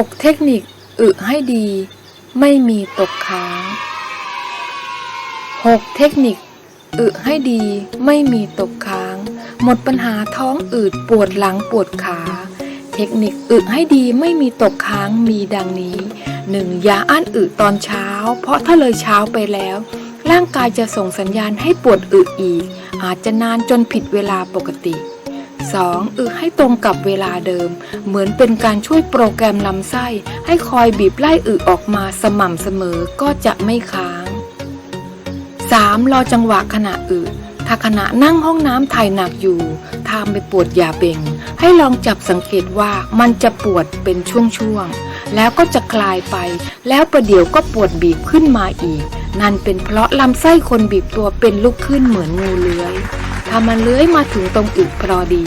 6. เทคนิคอึให้ดี ไม่มีตกค้าง 6. เทคนิคอึให้ดีไม่มีตกค้าง หมดปัญหาท้องอืดปวดหลังปวดขา เทคนิคอึให้ดีไม่มีตกค้างมีดังนี้ 1. อย่าอั้นอึตอนเช้า เพราะถ้าเลยเช้าไปแล้ว ร่างกายจะส่งสัญญาณให้ปวดอึอีก อาจจะนานจนผิดเวลาปกติ 2. อึให้ตรงกับเวลาเดิม เหมือนเป็นการช่วยโปรแกรมลำไส้ ให้คอยบีบไล่อึออกมาสม่ำเสมอก็จะไม่ค้าง 3. รอจังหวะขณะอึถ้าขณะนั่งห้องน้ำถ่ายหนักอยู่ถ้าไม่ปวดอย่าเบ่ง ให้ลองจับสังเกตว่ามันจะปวดเป็นช่วงๆ แล้วก็จะคลายไป แล้วประเดี๋ยวก็ปวดบีบขึ้นมาอีก นั่นเป็นเพราะลำไส้คนบีบตัวเป็นลุกขึ้นเหมือนงูเลื้อย ถ้ามันเลื้อยมาถึงตรงอึพอดี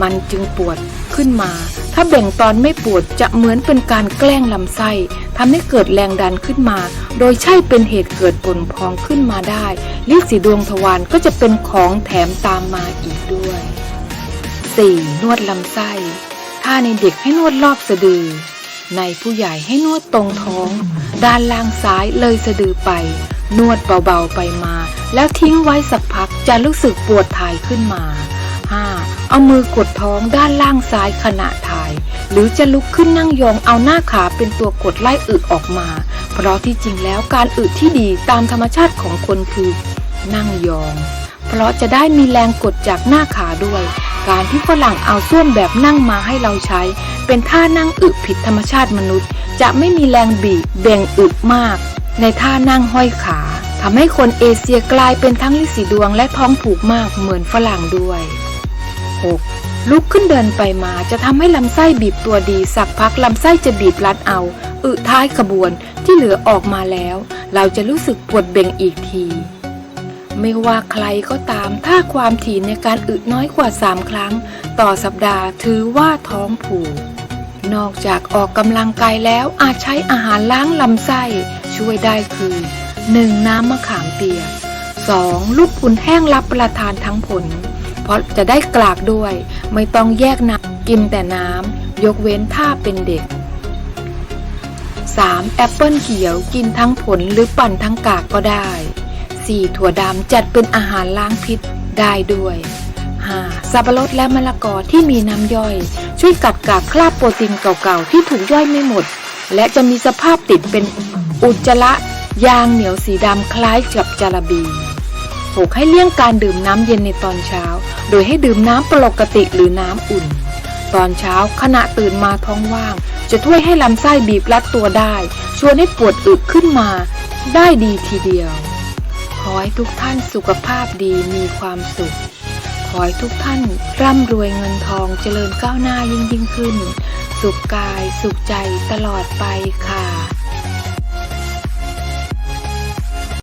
มันจึงปวดขึ้นมา ถ้าเบ่งตอนไม่ปวดจะเหมือนเป็นการแกล้งลำไส้ทำให้เกิดแรงดันขึ้นมา โดยใช่เป็นเหตุเกิดปนพองขึ้นมาได้ลิสีดวงทวารก็จะเป็นของแถมตามมาอีกด้วย 4. นวดลำไส้ถ้าในเด็กให้นวดรอบสะดือ ในผู้ใหญ่ให้นวดตรงท้อง ด้านล่างซ้ายเลยสะดือไป นวดเบาๆไปมา แล้วทิ้งไว้สักพักจะรู้สึกปวดถ่ายขึ้นมา 5. เอามือกดท้องด้านล่างซ้ายขณะถ่าย หรือจะลุกขึ้นนั่งยองเอาหน้าขาเป็นตัวกดไล่อึออกมา เพราะที่จริงแล้วการอึที่ดีตามธรรมชาติของคนคือ นั่งยอง เพราะจะได้มีแรงกดจากหน้าขาด้วย การที่ฝรั่งเอาส้วมแบบนั่งมาให้เราใช้ เป็นท่านั่งอึผิดธรรมชาติมนุษย์ จะไม่มีแรงบีบเบ่งอึมาก ในท่านั่งห้อยขาทำให้คนเอเชียกลายเป็นทั้งลิสีดวงและท้องผูกมากเหมือนฝรั่งด้วย 6. ลุกขึ้นเดินไปมาจะทำให้ลำไส้บีบตัวดีสักพักลำไส้จะบีบรัดเอา อึท้ายขบวนที่เหลือออกมาแล้ว เราจะรู้สึกปวดเบ่งอีกที ไม่ว่าใครก็ตามถ้าความถี่ในการอึน้อยกว่า 3 ครั้ง ต่อสัปดาห์ถือว่าท้องผูกนอกจากออกกำลังกายแล้วอาจใช้อาหารล้างลำไส้ ช่วยได้คือ 1. น้ำมะขามเปียก 2. ลูกพุนแห้งรับประทานทั้งผล เพราะจะได้กลากด้วย ไม่ต้องแยกน้ำกินแต่น้ำยกเว้นถ้าเป็นเด็ก 3. แอปเปิลเขียวกินทั้งผลหรือปั่นทั้งกากก็ได้ 4. ถั่วดำจัดเป็นอาหารล้างพิษได้ด้วย 5. สับปะรดและมะละกอที่มีน้ำย่อย ช่วยกัดกากคราบโปรตีนเก่าๆ ที่ถูกย่อยไม่หมด และจะมีสภาพติดเป็น อุจจาระยางเหนียวสีดำคล้ายกับจาระบี 6. ให้เลี่ยงการดื่มน้ำเย็นในตอนเช้า โดยให้ดื่มน้ำปกติหรือน้ำอุ่น ตอนเช้าขณะตื่นมาท้องว่าง จะช่วยให้ลำไส้บีบรัดตัวได้ ชวนให้ปวดอึขึ้นมา ได้ดีทีเดียว ขอให้ทุกท่านสุขภาพดีมีความสุข ขอให้ทุกท่านร่ำรวยเงินทองเจริญก้าวหน้ายิ่งยิ่งขึ้น สุขกายสุขใจตลอดไปค่ะ